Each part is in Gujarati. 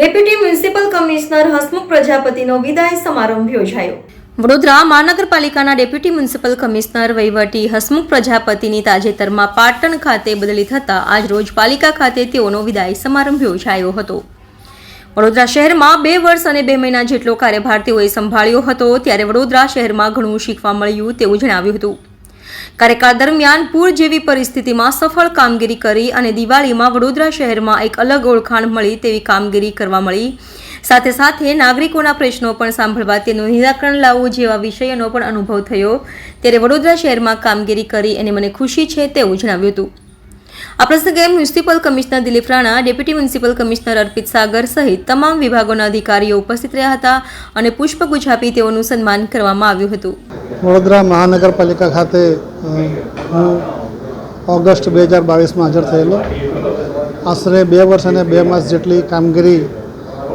ડેપ્યુટી મ્યુનિસિપલ કમિશનર હસમુખ પ્રજાપતિનો વિદાય સમારંભ યોજાયો. વડોદરા મહાનગરપાલિકાના ડેપ્યુટી મ્યુનિસિપલ કમિશનર વહીવટી હસમુખ પ્રજાપતિની તાજેતરમાં પાટણ ખાતે બદલી થતાં આજરોજ પાલિકા ખાતે તેઓનો વિદાય સમારંભ યોજાયો હતો. વડોદરા શહેરમાં બે વર્ષ અને બે મહિના જેટલો કાર્યભાર તેઓએ સંભાળ્યો હતો, ત્યારે વડોદરા શહેરમાં ઘણું શીખવા મળ્યું તેવું જણાવ્યું હતું. કાર્યકાળ દરમિયાન પૂર જેવી પરિસ્થિતિમાં સફળ કામગીરી કરી અને દિવાળીમાં વડોદરા શહેરમાં એક અલગ ઓળખાણ મળી તેવી કામગીરી કરવા મળી. સાથે સાથે નાગરિકોના પ્રશ્નો પણ સાંભળવા તેનું નિરાકરણ લાવવું જેવા વિષયોનો પણ અનુભવ થયો. ત્યારે વડોદરા શહેરમાં કામગીરી કરી અને મને ખુશી છે તેવું જણાવ્યું હતું. આ પ્રસંગે municipal commissioner Dilip Rana, deputy municipal commissioner Arpit Sagar સહિત તમામ વિભાગોના અધિકારીઓ ઉપસ્થિત રહ્યા હતા અને પુષ્પગુચ્છ આપી તેઓનું સન્માન કરવામાં આવ્યું હતું. વડોદરા મહાનગરપાલિકા ખાતે હું ઓગસ્ટ બે હજાર બાવીસમાં હાજર થયેલો. આશરે બે વર્ષ અને બે માસ જેટલી કામગીરી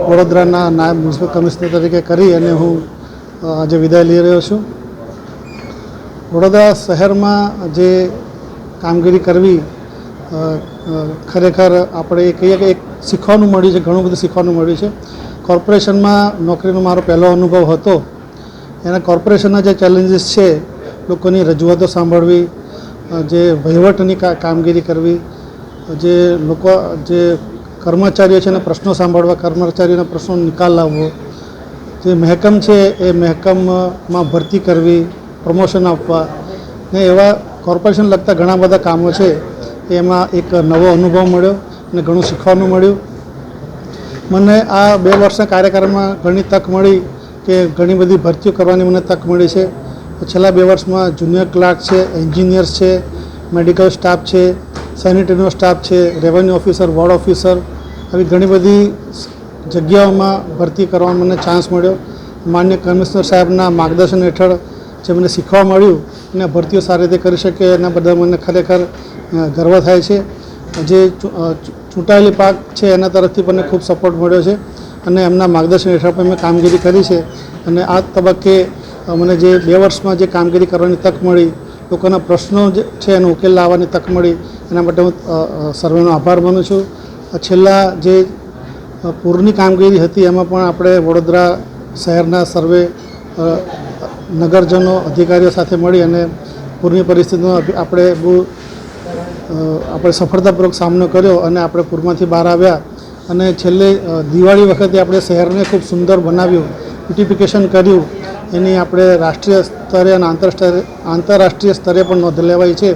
વડોદરાના નાયબ મ્યુનિસિપલ કમિશનર તરીકે કરી અને હું આજે વિદાય લઈ રહ્યો છું. વડોદરા શહેરમાં જે કામગીરી કરવી ખરેખર આપણે કહીએ કે એક શીખવાનું મળ્યું છે, ઘણું બધું શીખવાનું મળ્યું છે. કોર્પોરેશનમાં નોકરીનો મારો પહેલો અનુભવ હતો. એના કોર્પોરેશનના જે ચેલેન્જીસ છે, લોકોની રજૂઆતો સાંભળવી જે વહીવટની કામગીરી કરવી, જે લોકો, જે કર્મચારીઓ છે એના પ્રશ્નો સાંભળવા, કર્મચારીઓના પ્રશ્નો નિકાલ લાવવો, જે મહેકમ છે એ મહેકમમાં ભરતી કરવી, પ્રમોશન આપવા ને એવા કોર્પોરેશન લગતા ઘણા બધા કામો છે. એમાં એક નવો અનુભવ મળ્યો અને ઘણું શીખવાનું મળ્યું. મને આ બે વર્ષના કાર્યક્રમમાં ઘણી તક મળી કે ઘણી બધી ભરતીઓ કરવાની મને તક મળી છે. છેલ્લા બે વર્ષમાં જુનિયર ક્લાર્ક છે એન્જિનિયર્સ છે, મેડિકલ સ્ટાફ છે, સેનિટરીનો સ્ટાફ છે, રેવન્યુ ઓફિસર, વોર્ડ ઓફિસર આવી ઘણી બધી જગ્યાઓમાં ભરતી કરવાનો મને ચાન્સ મળ્યો. માન્ય કમિશનર સાહેબના માર્ગદર્શન હેઠળ જે મને શીખવા મળ્યું અને ભરતીઓ સારી રીતે કરી શકે એના બધા મને ખરેખર ગર્વ થાય છે. જે ચૂંટાયેલી પાક છે એના તરફથી પણ ખૂબ સપોર્ટ મળ્યો છે અને એમના માર્ગદર્શન હેઠળ પણ મેં કામગીરી કરી છે. અને આ તબક્કે મને જે બે વર્ષમાં જે કામગીરી કરવાની તક મળી, લોકોના પ્રશ્નો જે છે એનો ઉકેલ લાવવાની તક મળી, એના માટે હું સર્વેનો આભાર માનું છું. છેલ્લા જે પૂરની કામગીરી હતી એમાં પણ આપણે વડોદરા શહેરના સર્વે નગરજનો, અધિકારીઓ સાથે મળી અને પૂરની પરિસ્થિતિનો આપણે બહુ આપણે સફળતાપૂર્વક સામનો કર્યો અને આપણે પૂરમાંથી બહાર આવ્યા. અને છેલ્લે દિવાળી વખતે આપણે શહેરને ખૂબ સુંદર બનાવ્યું બ્યુટિફિકેશન કર્યું. એની આપણે રાષ્ટ્રીય સ્તરે અને આંતરસ્તરે, આંતરરાષ્ટ્રીય સ્તરે પણ નોંધ લેવાય છે.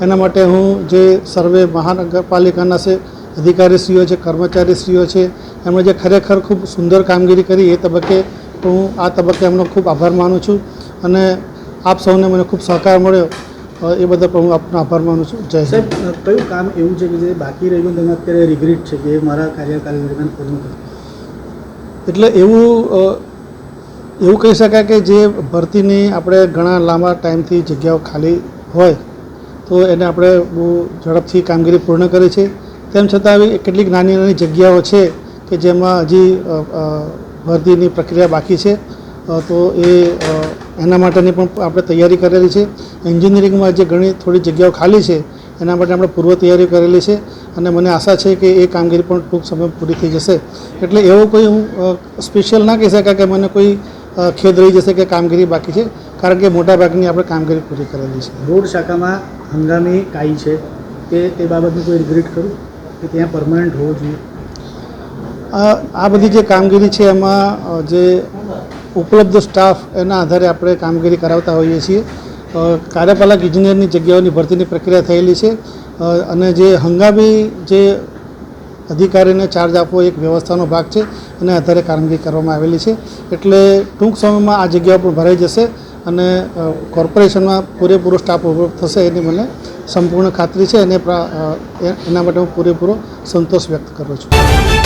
એના માટે હું જે સર્વે મહાનગરપાલિકાના છે, અધિકારીશ્રીઓ છે, કર્મચારીશ્રીઓ છે, એમણે જે ખરેખર ખૂબ સુંદર કામગીરી કરી એ તબક્કે હું આ તબક્કે એમનો ખૂબ આભાર માનું છું. અને આપ સૌને મને ખૂબ સહકાર મળ્યો. એ બધા પણ હું આપનો આભાર માનું છું. જય સાહેબ કયું કામ એવું છે કે જે બાકી રહ્યું ગયું તમે અત્યારે રિગ્રેટ છે કે મારા કાર્યકાળ દરમિયાન પૂરું એટલે એવું એવું કહી શકાય કે જે ભરતીની આપણે ઘણા લાંબા ટાઈમથી જગ્યાઓ ખાલી હોય તો એને આપણે બહુ ઝડપથી કામગીરી પૂર્ણ કરી છે. તેમ છતાં આવી કેટલીક નાની નાની જગ્યાઓ છે કે જેમાં હજી ભરતીની પ્રક્રિયા બાકી છે. તો એ એના માટેની પણ આપણે તૈયારી કરેલી છે. એન્જિનિયરિંગમાં જે ઘણી થોડી જગ્યાઓ ખાલી છે એના માટે આપણે પૂર્વ તૈયારી કરેલી છે અને મને આશા છે કે એ કામગીરી પણ ટૂંક સમય પૂરી થઈ જશે. એટલે એવો કોઈ હું સ્પેશિયલ ના કહી શકાય કે મને કોઈ ખેદ રહી જશે કે કામગીરી બાકી છે કારણ કે મોટાભાગની આપણે કામગીરી પૂરી કરેલી છે. રોડ શાખામાં હંગામી કાઈ છે કે એ બાબતનું કોઈ રિગ્રેટ કરું કે ત્યાં પરમાનન્ટ હોવું જોઈએ? આ આ બધી જે કામગીરી છે એમાં જે ઉપલબ્ધ સ્ટાફ એના આધારે આપણે કામગીરી કરાવતા હોઈએ છીએ. કાર્યપાલક ઇજનેરની જગ્યાઓની ભરતીની પ્રક્રિયા થયેલી છે. અને જે હંગામી જે અધિકારીને ચાર્જ આપવો એક વ્યવસ્થાનો ભાગ છે. એના આધારે કામગીરી કરવામાં આવેલી છે. એટલે ટૂંક સમયમાં આ જગ્યાઓ પણ ભરાઈ જશે અને કોર્પોરેશનમાં પૂરેપૂરો સ્ટાફ ઉપલબ્ધ થશે એની મને સંપૂર્ણ ખાતરી છે. અને એના માટે હું પૂરેપૂરો સંતોષ વ્યક્ત કરું છું.